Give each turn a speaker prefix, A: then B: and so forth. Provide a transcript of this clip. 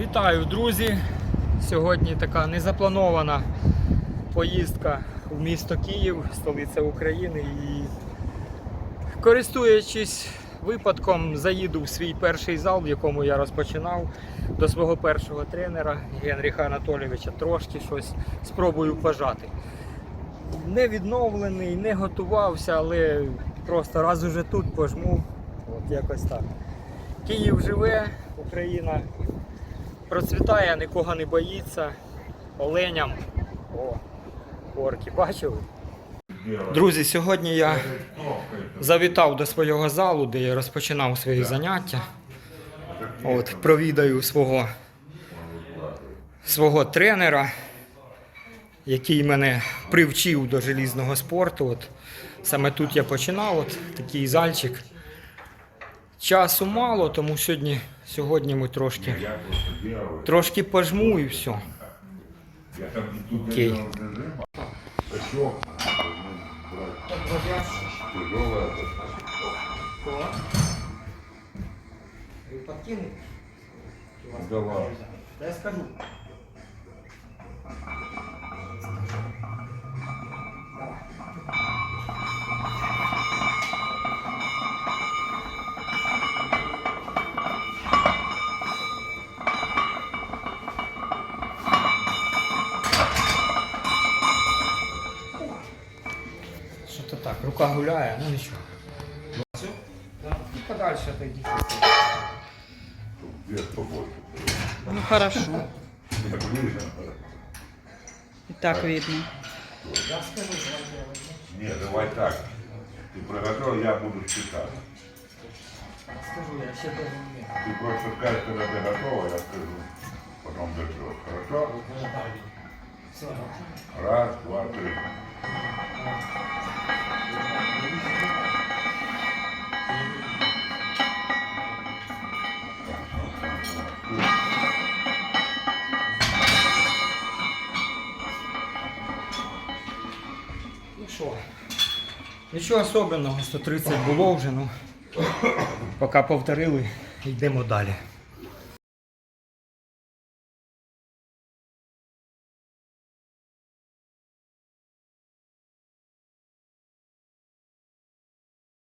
A: Вітаю, друзі! Сьогодні така незапланована поїздка в місто Київ, столиця України. І користуючись випадком, заїду в свій перший зал, в якому я розпочинав, до свого першого тренера Генріха Анатолійовича. Трошки щось спробую пожати. Не відновлений, не готувався, але просто раз уже тут пожму. От якось так. Київ живе, Україна процвітає, нікого не боїться. Оленям. О, орки, бачили? Друзі, сьогодні я завітав до свого залу, де я розпочинав свої заняття. От, провідаю свого, свого тренера, який мене привчив до желізного спорту. От, саме тут я починав, от такий зальчик. Часу мало, тому сьогодні, сьогодні ми трошки, трошки пожму і все. Окей.
B: наверное, режима. Да.
A: Я скажу. рука гуляє, ну нічого. І подальше отойди.
B: Вес побольше.
C: Ну хорошо,
B: Я ближе.
C: и так видно.
A: Я скажу,
B: Нет, давай так. Ты приготовил, я буду считать.
A: скажу, я ще теж не вмію.
B: Ты просто скажешь, когда ты готова, я скажу. Потом дождешь. Хорошо? Раз, два, три.
A: Ну що? Нічого особливого, 130 було вже, ну. Поки повторили, йдемо далі.